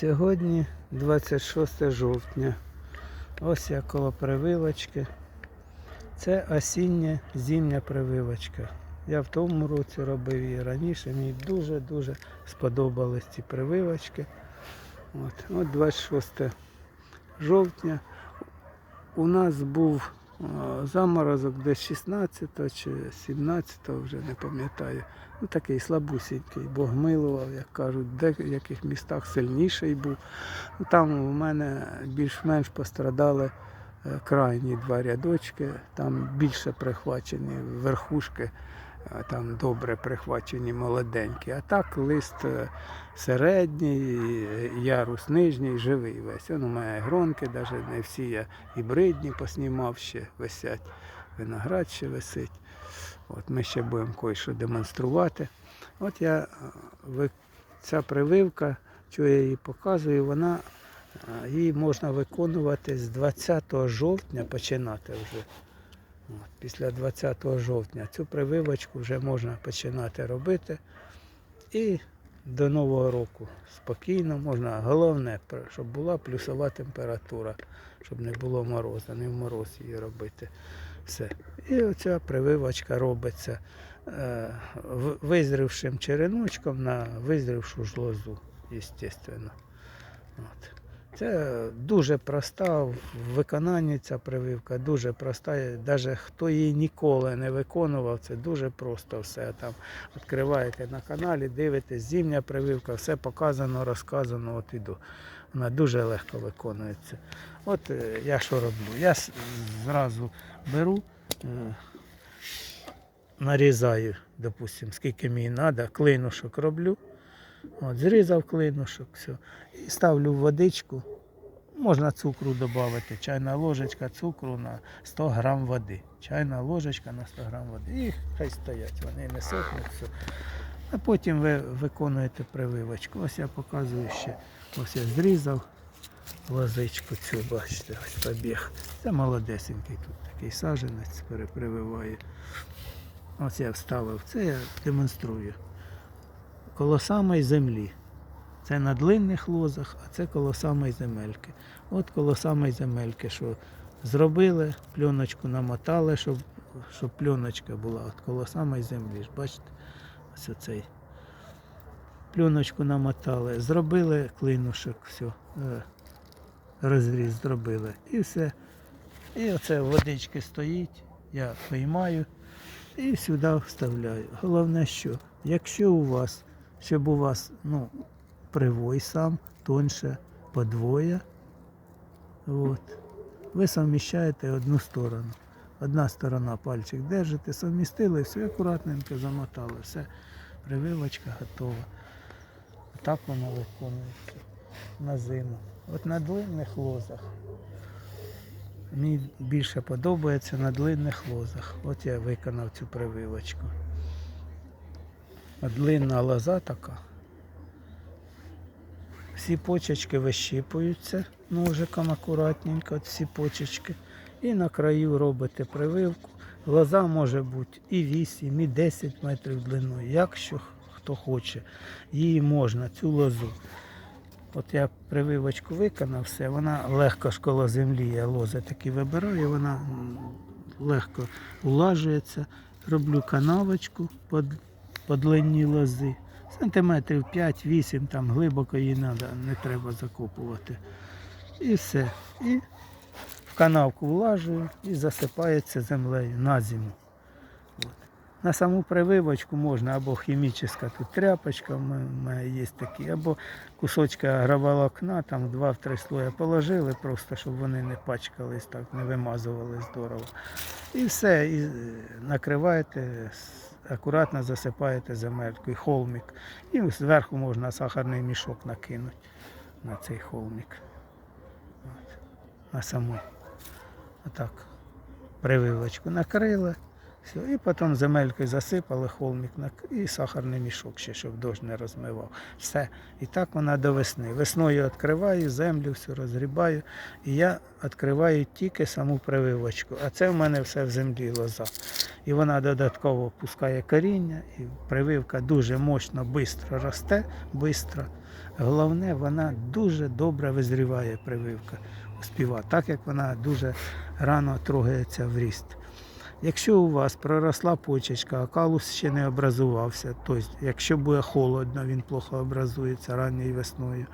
Сьогодні 26 жовтня. Ось я коло прививочки. Це осіння зимня прививочка. Я в тому році робив її раніше. Мені дуже-дуже сподобались ці прививочки. От, от 26 жовтня. У нас був заморозок десь 16 чи 17, вже не пам'ятаю. Ну, такий слабусінький, Бог милував, як кажуть, в деяких містах сильніший був. Ну, Там у мене більш-менш пострадали е, крайні два рядочки, там більше прихвачені верхушки, там добре прихвачені молоденькі. А так лист е, середній, ярус нижній, живий весь. У мене гронки, навіть не всі я гібридні поснімав ще висять. Виноград ще висить. От ми ще будемо кое-що демонструвати. От я е, ця прививка, що я її показую, вона е, її можна виконувати з 20 жовтня починати вже. Після 20 жовтня цю прививочку вже можна починати робити. І до Нового року спокійно можна. Головне, щоб була плюсова температура, щоб не було морозу, не в мороз її робити. Все. І оця прививочка робиться е, визрівшим череночком на визрівшу ж лозу, звісно. Це дуже проста в виконанні ця прививка, дуже проста. Навіть хто її ніколи не виконував, це дуже просто все. Там відкриваєте на каналі, дивитесь, зимня прививка, все показано, розказано, от іду. Вона дуже легко виконується. От е, я що роблю? Я зразу беру, е, нарізаю, допустим, скільки мені треба, клинушок роблю. От, зрізав клинушок, все. І ставлю в водичку. Можна цукру додати, чайна ложечка цукру на 100 грам води. Чайна ложечка на 100 грам води. І хай стоять, вони не сохнуть. Все. А потім ви виконуєте прививочку. Ось я показую ще. Ось я зрізав лозичку цю, бачите, ось побіг. Це молодесенький тут такий саженець перепрививає. Ось я вставив. Це я демонструю. Коло самої землі. Це на длинних лозах, а це коло самої земельки. От коло самої земельки, що зробили, пленочку намотали, щоб, щоб пленочка була от коло самої землі. Бачите? Ось оцей. Пленочку намотали, зробили клинушок, все, розріз зробили. І все. І оце водички стоїть, я виймаю і сюди вставляю. Головне, що якщо у вас, щоб у вас, ну, привой сам, тоньше подвоє. От. Ви совміщаєте одну сторону. Одна сторона пальчик держите, совмістили, все акуратненько замотали, все, прививочка готова. Так воно виконується на зиму. От на длинних лозах. Мені більше подобається на длинних лозах. От я виконав цю прививочку. Длинна лоза така. Всі почечки вищипуються ножиком акуратненько, всі почечки. І на краю робите прививку. Лоза може бути і 8, і 10 метрів длиною, якщо хто хоче. Її можна, цю лозу. От я прививочку виконав, все, вона легко ж коло землі, я лози такі вибираю, вона легко улажується. Роблю канавочку по длині лози. Сантиметрів 5-8, там глибоко її надо, не треба закопувати. І все. І в канавку влажую і засипається землею на зиму. От. На саму прививочку можна або хімічна тут тряпочка, в є такі, або кусочки агроволокна, там два-три слоя положили, просто щоб вони не пачкались, так, не вимазували здорово. І все, і е, накриваєте, акуратно засипаєте земелькою, холмик. І зверху можна сахарний мішок накинути на цей холмик. От. На саму. Отак. Прививочку накрили. Все, і потім земелькою засипали холмик і сахарний мішок ще, щоб дощ не розмивав. Все. І так вона до весни. Весною відкриваю, землю все розгрібаю. І я відкриваю тільки саму прививочку. А це в мене все в землі лоза. І вона додатково пускає коріння, і прививка дуже мощно, швидко росте, швидко. Головне, вона дуже добре визріває прививка успіва, так як вона дуже рано трогається в ріст. Якщо у вас проросла почечка, а калус ще не образувався, тобто, якщо буде холодно, він плохо образується ранньою весною.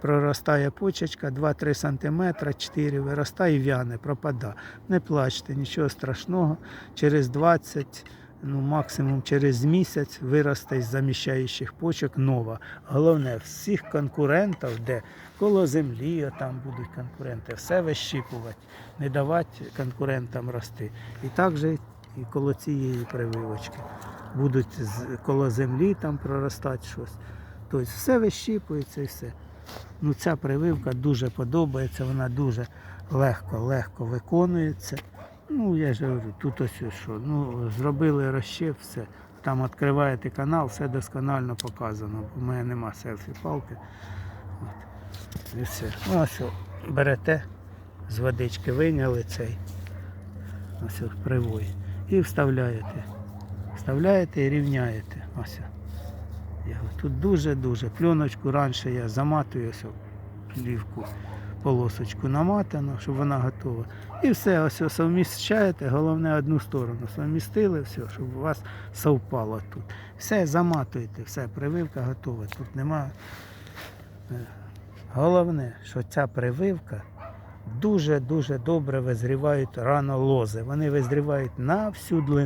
Проростає почечка 2-3 см, 4 виростає в'яне, пропада. Не плачте, нічого страшного. Через 20, ну максимум через місяць виросте з заміщаючих почок нова. Головне, всіх конкурентів, де коло землі там будуть конкуренти, все вищипувати, не давати конкурентам рости. І так же і коло цієї прививочки. Будуть коло землі там проростати щось. Тобто все вищипується і все. Ну, ця прививка дуже подобається, вона дуже легко, легко виконується. Ну, я ж говорю, тут ось що. Ну, зробили розщеп, все. Там відкриваєте канал, все досконально показано. У мене нема селфі-палки. І все. Ну, ось берете, з водички виняли цей. Ось привой. І вставляєте. Вставляєте і рівняєте. Ось. Тут дуже-дуже. Пленочку раніше я заматую ось плівку, полосочку наматано, щоб вона готова. І все, ось совміщаєте, головне одну сторону. Совмістили все, щоб у вас совпало тут. Все, заматуєте, все, прививка готова. Тут нема. е, Головне, що ця прививка дуже-дуже добре визрівають рано лози. Вони визрівають на всю длину.